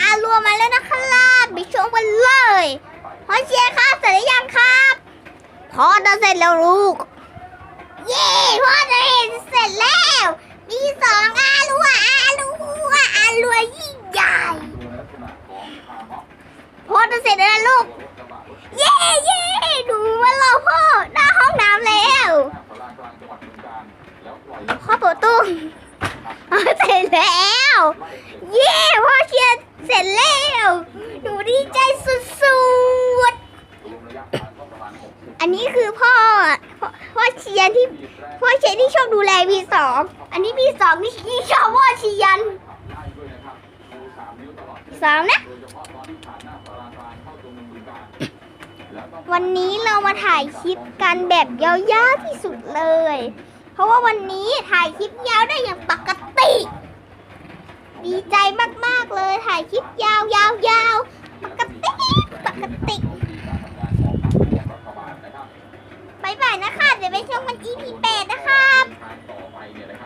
อารวมาแล้วนะครับไปชมกันเลยพอเชียร์ครับเสร็จหรือยังครับพอจะเสร็จแล้วลูก เย้พ่อจะเห็นเสร็จแล้ว มีสองอาลัวอาลัวอาลัวยิ่งใหญ่พ่อจะเสร็จแล้วลูก เย้เย้ดูมาเรอพ่อหน้าห้องน้ำแล้วพ่อปิดตู้พ่อเสร็จแล้ว เย้ เสร็จแล้วหนูดีใจสุดๆ อันนี้คือพ่อ พ่อเชียร์ที่ พ่อเชียร์ที่ชอบดูแลพี่สอง อันนี้พี่สองที่ที่ชอบพ่อเชียร์สองนะ วันนี้เรามาถ่ายคลิปกันแบบยาวๆที่สุดเลย เพราะว่าวันนี้ถ่ายคลิปยาวได้อย่างปก ใจมากๆเลยถ่ายคลิปยาวยาวยาวปกติปกติบายบายนะคะ เดี๋ยวไปชมกัน EP 8นะครับต่อไปเนี่ยนะ